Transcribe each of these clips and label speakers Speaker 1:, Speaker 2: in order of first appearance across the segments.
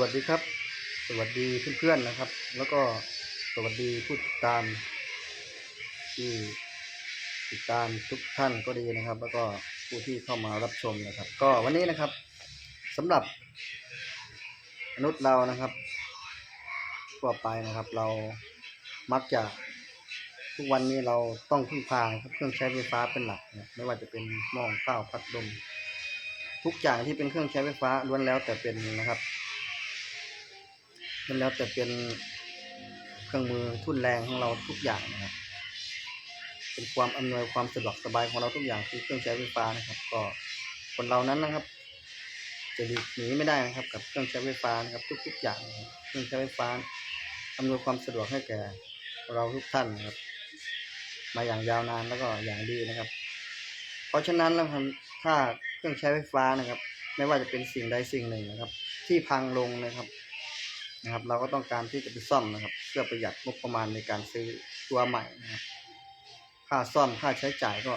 Speaker 1: วัสดีครับ สวัสดีเพื่อนๆนะครับ แล้วก็สวัสดีผู้ติดตามที่ติดตามทุกท่านก็ดีนะครับ แล้วก็ผู้ที่เข้ามารับชมนะครับ ก็วันนี้นะครับสำหรับมนุษย์เรานะครับทั่วไปนะครับ เรามักจะทุกวันนี้เราต้องพึ่งพาครับเครื่องใช้ไฟฟ้าเป็นหลักนะไม่ว่าจะเป็นหม้อข้าวพัดลมทุกอย่างที่เป็นเครื่องใช้ไฟฟ้าล้วนแล้วแต่เป็นนะครับ มันแล้วแต่เป็นเครื่องมือทุ่นแรงของเราทุกอย่างนะครับ เป็นความอำนวยความสะดวกสบายของเราทุกอย่างคือเครื่องใช้ไฟฟ้านะครับ ก็คนเรานั้นนะครับ จะหลีกหนีไม่ได้นะครับ กับเครื่องใช้ไฟฟ้านะครับ ทุก ๆ อย่างเครื่องใช้ไฟฟ้าอำนวยความสะดวกให้แก่เราทุกท่านนะครับ มาอย่างยาวนานแล้วก็อย่างดีนะครับ เพราะฉะนั้นนะครับถ้าเครื่องใช้ไฟฟ้านะครับ ไม่ว่าจะเป็นสิ่งใดสิ่งหนึ่งนะครับ ที่พังลงนะครับ นะครับ เราก็ต้องการที่จะไปซ่อมนะครับ เพื่อประหยัดงบประมาณในการซื้อตัวใหม่นะครับ ค่าซ่อมค่าใช้จ่ายก็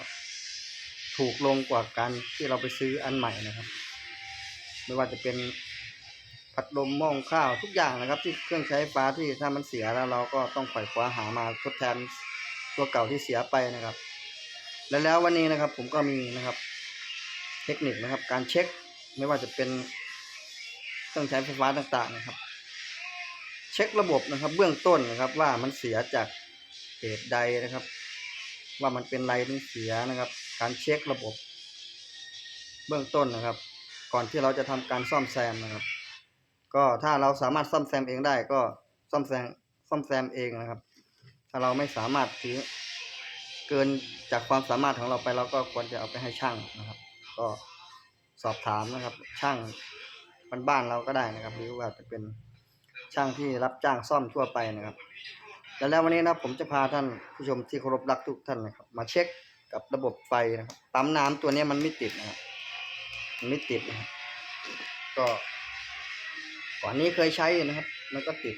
Speaker 1: ถูกลงกว่าการที่เราไปซื้ออันใหม่นะครับ ไม่ว่าจะเป็นพัดลมหม้องข้าวทุกอย่างนะครับ ที่เครื่องใช้ไฟฟ้าที่ถ้ามันเสียแล้ว เราก็ต้องฝ่อยคว้าหามาทดแทนตัวเก่าที่เสียไปนะครับ และแล้ววันนี้นะครับ ผมก็มีนะครับ เทคนิคนะครับ การเช็ค ไม่ว่าจะเป็นเครื่องใช้ไฟฟ้าต่าง ๆ นะครับ เช็คระบบนะครับ เบื้องต้นนะครับ ว่ามันเสียจากเหตุใดนะครับ ว่ามันเป็นไรถึงเสียนะครับ การเช็คระบบ เบื้องต้นนะครับ ก่อนที่เราจะทำการซ่อมแซมนะครับ ก็ถ้าเราสามารถซ่อมแซมเองได้ก็ซ่อมแซมซ่อมแซมเองนะครับ ถ้าเราไม่สามารถถือเกินจากความสามารถของเราไปเราก็ควรจะเอาไปให้ช่างนะครับ ก็สอบถามนะครับ ช่างบ้านๆเราก็ได้นะครับ หรือว่าจะเป็น ช่างที่รับจ้างซ่อมทั่วไปนะครับแล้ววันนี้นะผมจะพาท่านผู้ชมที่เคารพรักทุกท่านนะครับมาเช็คกับระบบไฟนะครับปั๊มน้ำตัวนี้มันไม่ติดนะครับมันไม่ติดนะครับก็ก่อนนี้เคยใช้นะครับ มันก็ติด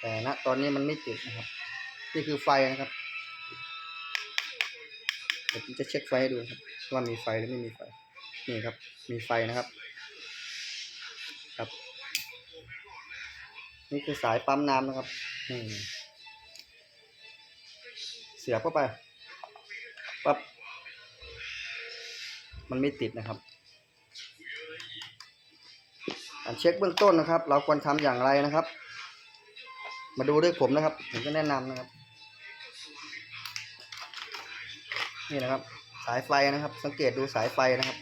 Speaker 1: แต่ณตอนนี้มันไม่ติดนะครับ นี่คือไฟนะครับเดี๋ยวผมจะเช็คไฟให้ดูครับว่ามีไฟหรือไม่มีไฟ นี่ครับ มีไฟนะครับ นี่คือสายปั๊มน้ำนะครับเสียบเข้าไปปั๊บมันไม่ติดนะครับการเช็คเบื้องต้นนะครับ เราควรทำอย่างไรนะครับ มาดูด้วยผมนะครับ ผมจะแนะนำนะครับ นี่นะครับ สายไฟนะครับ สังเกตดูสายไฟนะครับ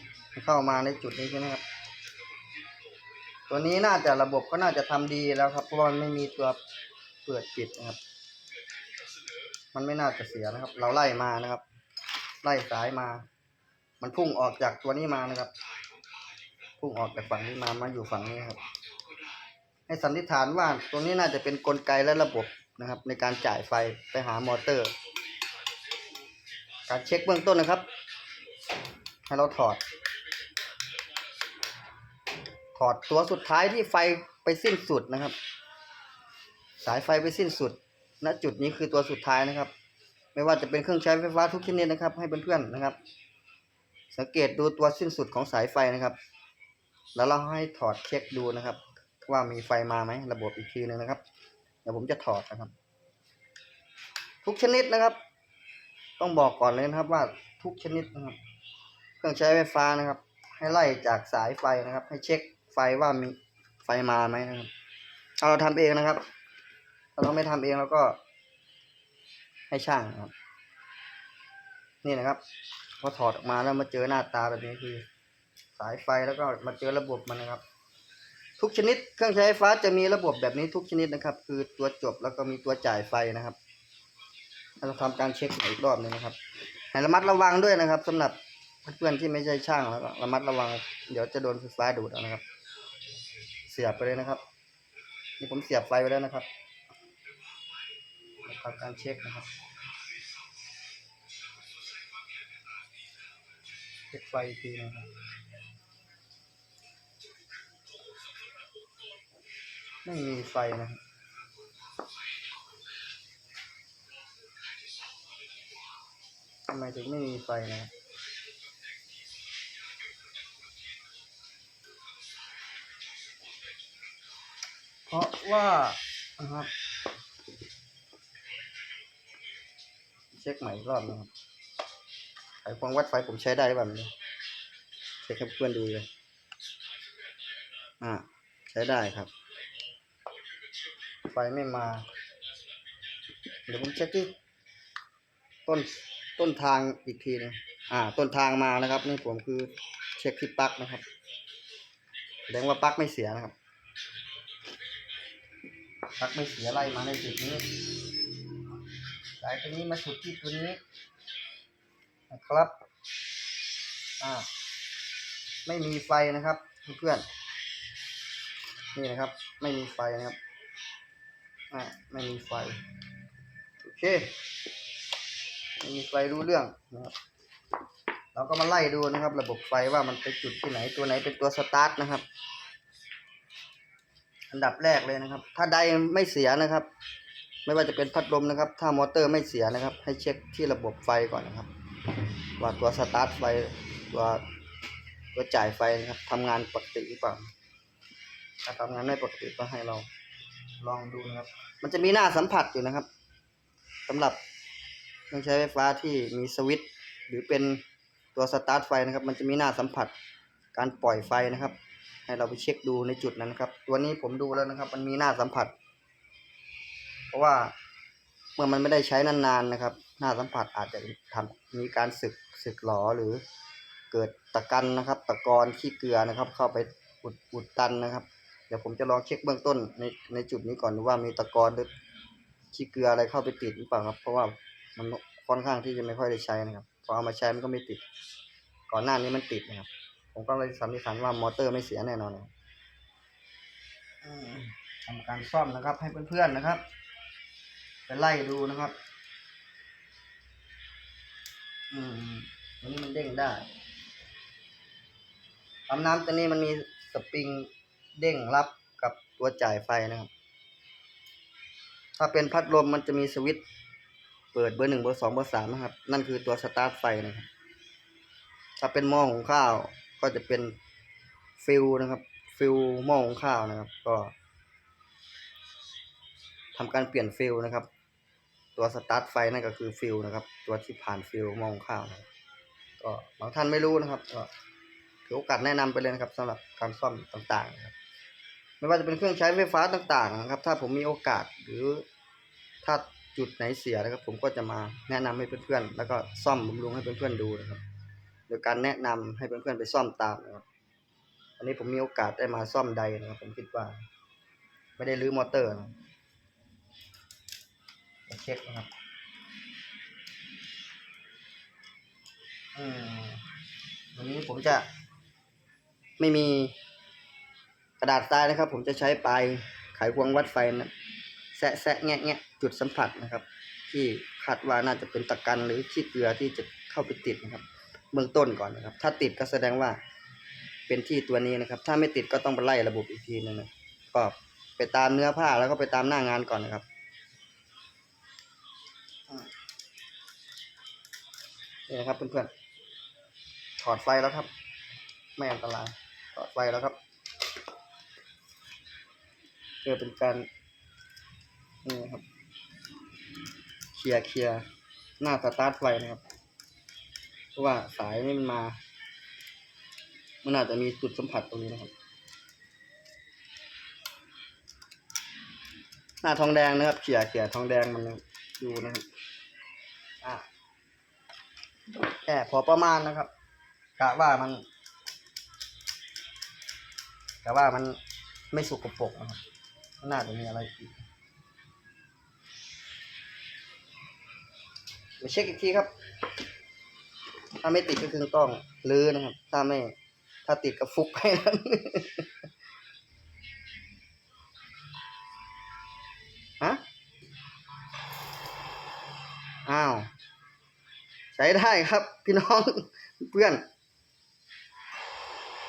Speaker 1: เข้ามาในจุดนี้ใช่ไหมครับ ตัวนี้น่าจะระบบก็น่าจะทำดีแล้วครับ เพราะมันไม่มีตัวเปิดปิดนะครับ มันไม่น่าจะเสียนะครับ เราไล่มานะครับ ไล่สายมา มันพุ่งออกจากตัวนี้มานะครับ พุ่งออกจากฝั่งนี้มามาอยู่ฝั่งนี้ครับ ให้สันนิษฐานว่าตัวนี้น่าจะเป็นกลไกและระบบนะครับ ในการจ่ายไฟไปหามอเตอร์ การเช็คเบื้องต้นนะครับ ให้เราถอด ถอดตัวสุดท้ายที่ไฟไปสิ้นสุดนะครับ สายไฟไปสิ้นสุด ณ จุดนี้คือตัวสุดท้ายนะครับ ไม่ว่าจะเป็นเครื่องใช้ไฟฟ้าทุกชนิดนะครับ ให้เพื่อนๆนะครับ สังเกตดูตัวสิ้นสุดของสายไฟนะครับ แล้วเราให้ถอดเช็คดูนะครับ ว่ามีไฟมาไหมระบบอีกทีหนึงนะครับเดี๋ยวผมจะถอดนะครับ ทุกชนิดนะครับ ต้องบอกก่อนเลยนะครับว่าทุกชนิดนะครับ เครื่องใช้ไฟฟ้านะครับ ให้ไล่จากสายไฟนะครับ ให้เช็ค ว่ามีไฟมาไหมนะครับเอาเราทำเองนะครับถ้าเราไม่ทำเองเราก็ ให้ช่างนะครับ นี่นะครับพอถอดออกมาแล้วมาเจอหน้าตาแบบนี้คือ สายไฟแล้วก็มาเจอระบบมันนะครับ ทุกชนิดเครื่องใช้ไฟฟ้าจะมีระบบแบบนี้ทุกชนิดนะครับ คือตัวจบแล้วก็มีตัวจ่ายไฟนะครับเราทำการเช็คอีกรอบหนึงนะครับให้ระมัดระวังด้วยนะครับสำหรับเพื่อนที่ไม่ใช่ช่างแล้วก็ระมัดระวัง เดี๋ยวจะโดนไฟฟ้าดูดเอานะครับ สียบไปเลยนะครับ นี่ผมเสียบไฟไปแล้วนะครับทำการเช็คนะครับเช็คไฟทีนะครับไม่มีไฟนะครับทำไมถึงไม่มีไฟนะ เพราะว่านะครับ เช็คใหม่อีกรอบนะครับไขควงวัดไฟผมใช้ได้แบบนี้เช็คให้เพื่อนดูเลย อ่า ใช้ได้ครับ ไฟไม่มา เดี๋ยวผมเช็คที่ต้นต้นทางอีกทีหนึงอ่า ต้นทางมานะครับนี่ผมคือเช็คที่ปลั๊กนะครับแสดงว่าปลั๊กไม่เสียนะครับ ปลั๊กไม่เสียไล่มาในจุดนี้สายตัวนี้มาสุดที่ตัวนี้นะครับ อ่า ไม่มีไฟนะครับเพื่อนนี่นะครับ ไม่มีไฟนะครับ อ่า ไม่มีไฟ โอเค ไม่มีไฟรู้เรื่องนะครับ เราก็มาไล่ดูนะครับ ระบบไฟว่ามันไปจุดที่ไหน ตัวไหนเป็นตัวสตาร์ทนะครับ อันดับแรกเลยนะครับ ถ้าใดไม่เสียนะครับ ไม่ว่าจะเป็นพัดลมนะครับ ถ้ามอเตอร์ไม่เสียนะครับ ให้เช็คที่ระบบไฟก่อนนะครับ ว่าตัวสตาร์ทไฟตัวตัวจ่ายไฟนะครับทำงานปกติหรือเปล่าถ้าทำงานไม่ปกติก็ให้เราลองดูนะครับ มันจะมีหน้าสัมผัสอยู่นะครับสำหรับเครื่องใช้ไฟฟ้าที่มีสวิตช์หรือเป็นตัวสตาร์ทไฟนะครับ มันจะมีหน้าสัมผัสการปล่อยไฟนะครับ ให้เราไปเช็คดูในจุดนั้นครับ ตัวนี้ผมดูแล้วนะครับ มันมีหน้าสัมผัส เพราะว่าเมื่อมันไม่ได้ใช้นานๆนะครับ หน้าสัมผัสอาจจะทำมีการสึกสึกหรอหรือ เกิดตะกันนะครับ ตะกอนขี้เกลือนะครับ เข้าไปอุดอุดตันนะครับ เดี๋ยวผมจะลองเช็คเบื้องต้นในในจุดนี้ก่อนว่ามีตะกอนหรือขี้เกลืออะไรเข้าไปติดหรือเปล่าครับ เพราะว่ามันค่อนข้างที่จะไม่ค่อยได้ใช้นะครับพอเอามาใช้มันก็ไม่ติด ก่อนหน้านี้มันติดนะครับ ผมก็เลยสันนิษฐานว่ามอเตอร์ไม่เสียแน่นอนทำการซ่อมนะครับ ให้เพื่อนๆนะครับ ไปไล่ดูนะครับ อืมตัวนี้มันเด้งได้ปั๊มน้ำตัวนี้มันมีสปริงเด้งรับกับตัวจ่ายไฟนะครับ ถ้าเป็นพัดลมมันจะมีสวิตช์เปิดเบอร์หนึ่งเบอร์สองเบอร์สามนะครับ นั่นคือตัวสตาร์ทไฟนะครับ ถ้าเป็นหม้อหุงข้าว ก็จะเป็นฟิลนะครับ ฟิลหม้อหุงข้าวนะครับ ก็ทำการเปลี่ยนฟิลนะครับ ตัวสตาร์ทไฟนั่นก็คือฟิลนะครับ ตัวที่ผ่านฟิลหม้อหุงข้าวนะครับก็บางท่านไม่รู้นะครับ ก็ถือโอกาสแนะนำไปเลยนะครับสำหรับการซ่อมต่างๆนะครับ ไม่ว่าจะเป็นเครื่องใช้ไฟฟ้าต่างๆนะครับ ถ้าผมมีโอกาสหรือถ้าจุดไหนเสียนะครับ ผมก็จะมาแนะนำให้เพื่อนๆแล้วก็ซ่อมบำรุงให้เพื่อนๆดูนะครับ โดยการแนะนำให้เพื่อนๆไปซ่อมตามนะครับ อันนี้ผมมีโอกาสได้มาซ่อมใดนะครับผมคิดว่า ไม่ได้รื้อมอเตอร์นะเดี๋ยวเช็คนะครับ อืมวันนี้ผมจะ ไม่มีกระดาษทรายนะครับ ผมจะใช้ปลายไขควงวัดไฟนะแซะแซะแงะแงะจุดสัมผัสนะครับ ที่คาดว่าน่าจะเป็นตะกันหรือขี้เกลือที่จะเข้าไปติดนะครับ เบื้องต้นก่อนนะครับ ถ้าติดก็แสดงว่าเป็นที่ตัวนี้นะครับ ถ้าไม่ติดก็ต้องไปไล่ระบบอีกทีนึงนะก็ไปตามเนื้อผ้าแล้วก็ไปตามหน้างานก่อนนะครับนี่นะครับเพื่อนๆถอดไฟแล้วครับ ไม่อันตรายถอดไฟแล้วครับเพื่อเป็นการนี่นครับเคลียร์เคลียร์หน้าสตาร์ทไฟนะครับ เพราะว่าสายนี่มันมา มันอาจจะมีจุดสัมผัสตรงนี้นะครับ หน้าทองแดงนะครับเขี่ยเขี่ยทองแดงมันดูนะครับ อ่าแค่พอประมาณนะครับกะว่ามันกะว่ามันไม่สุกปรกนะครับน่าจะมีอะไรอีกเดี๋ยวเช็คอีกทีครับ ถ้าไม่ติดก็คือต้องลื้อนะครับ ถ้าไม่ ถ้าติดก็ฟุกให้นั้นฮะอ้าว ใช้ได้ครับ พี่น้องเพื่อน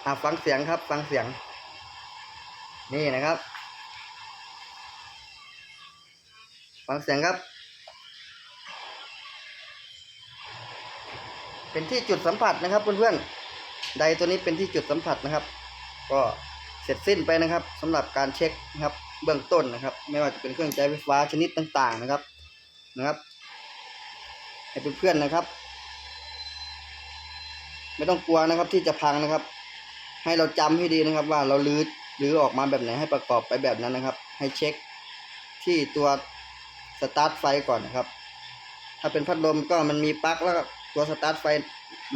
Speaker 1: อ่าฟังเสียงครับ ฟังเสียง นี่นะครับ ฟังเสียงครับ เป็นที่จุดสัมผัสนะครับเพื่อนๆใดตัวนี้เป็นที่จุดสัมผัสนะครับ ก็เสร็จสิ้นไปนะครับสำหรับการเช็คนะครับเบื้องต้นนะครับ ไม่ว่าจะเป็นเครื่องใช้ไฟฟ้าชนิดต่างๆนะครับนะครับ ให้เพื่อนๆนะครับ ไม่ต้องกลัวนะครับที่จะพังนะครับ ให้เราจำให้ดีนะครับ ว่าเราลื้อลื้อออกมาแบบไหนให้ประกอบไปแบบนั้นนะครับ ให้เช็คที่ตัวสตาร์ทไฟก่อนนะครับ ถ้าเป็นพัดลมก็มันมีปลั๊กแล้ว ตัวสตาร์ทไฟ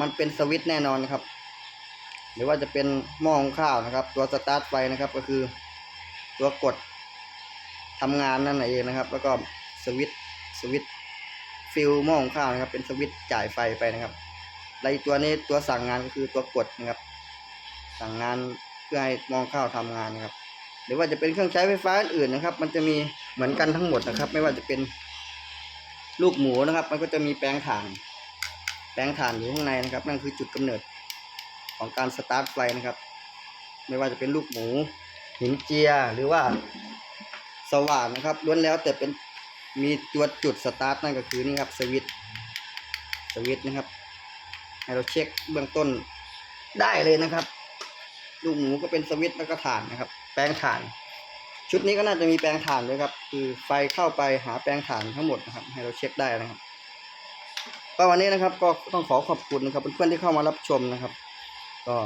Speaker 1: มันเป็นสวิตช์แน่นอนนะครับ หรือว่าจะเป็นหม้อหุงข้าวนะครับ ตัวสตาร์ทไฟนะครับก็คือตัวกดทำงานนั่นเองนะครับ แล้วก็สวิตช์สวิตช์ฟิลหม้อหุงข้าวนะครับ เป็นสวิตช์จ่ายไฟไปนะครับและตัวนี้ตัวสั่งงานก็คือตัวกดนะครับ สั่งงานเพื่อให้หมองข้าวทำงานนะครับ หรือว่าจะเป็นเครื่องใช้ไฟฟ้าอื่นนะครับ มันจะมีเหมือนกันทั้งหมดนะครับ ไม่ว่าจะเป็นลูกหมูนะครับ มันก็จะมีแปลงถ่าน แปลงถ่านอยู่ข้างในนะครับ นั่นคือจุดกำเนิดของการสตาร์ทไฟนะครับ ไม่ว่าจะเป็นลูกหมูหินเจียหรือว่าสว่านนะครับล้วนแล้วแต่เป็นมีตัวจุดสตาร์ทนั่นก็คือนี่ครับสวิตสวิตนะครับ ให้เราเช็คเบื้องต้นได้เลยนะครับ ลูกหมูก็เป็นสวิตแล้วก็ถ่านนะครับ แปลงถ่าน ชุดนี้ก็น่าจะมีแปลงถ่านด้วยครับ คือไฟเข้าไปหาแปลงถ่านทั้งหมดนะครับ ให้เราเช็คได้นะครับ ก็วันนี้นะครับก็ต้องขอขอบคุณนะครับเพื่อนๆที่เข้ามารับชมนะครับ ก็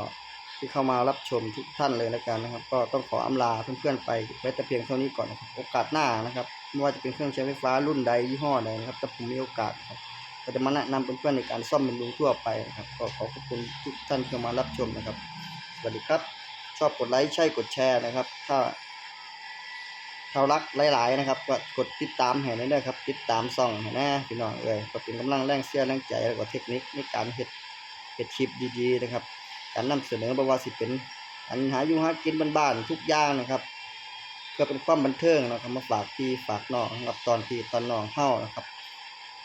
Speaker 1: ที่เข้ามารับชมทุกท่านเลยแล้วกันนะครับ ก็ต้องขออำลาเพื่อนๆไปไว้แต่เพียงเท่านี้ก่อนนะครับโอกาสหน้านะครับไม่ว่าจะเป็นเครื่องใช้ไฟฟ้ารุ่นใดยี่ห้อใดนะครับถ้าผมมีโอกาสครับก็จะมาแนะนำเพื่อนๆในการซ่อมบำรุงทั่วไปนะครับ ก็ขอขอบคุณทุกท่านที่เข้ามารับชมนะครับ สวัสดีครับ ชอบกดไลค์ใช่กดแชร์นะครับ ถ้า ถ้ารักหลายๆนะครับก็กดติดตามให้ได้เลยครับ ติดตามซ่องให้แน่พี่น้องเลยก็เป็นกำลังแรงเสียแรงใจแล้วก็เทคนิคในการเฮ็ดเฮ็ดคลิปดีๆนะครับ การนำเสนอบว่าสิเป็นอันหาอยู่หากินบ้านๆทุกอย่างนะครับเพื่อเป็นความบันเทิงนะครับมาฝากพี่ฝากน้องนะครับตอนพี่ตอนน้องเฮานะครับ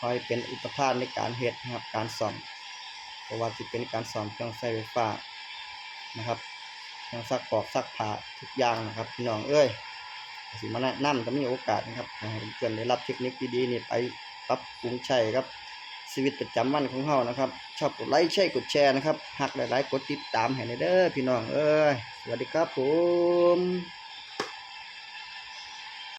Speaker 1: คอยเป็นอุปทานในการเฮ็ดนะครับการสอนเพราะว่าจะเป็นการสอนเครื่องใช้ไฟฟ้านะครับเครื่องซักฟอกซักผ้าทุกอย่างนะครับพี่น้องเอ้ย สิมาแนะนำก็มีโอกาสนะครับเพื่อนได้รับเทคนิคดีๆนี่ไปปรับปรุงใช้ครับชีวิตประจำวันของเฮานะครับ ชอบกดไลค์ใช่กดแชร์นะครับหักหลายๆกดติดตามให้ในเด้อพี่น้องเอ้ยสวัสดีครับผม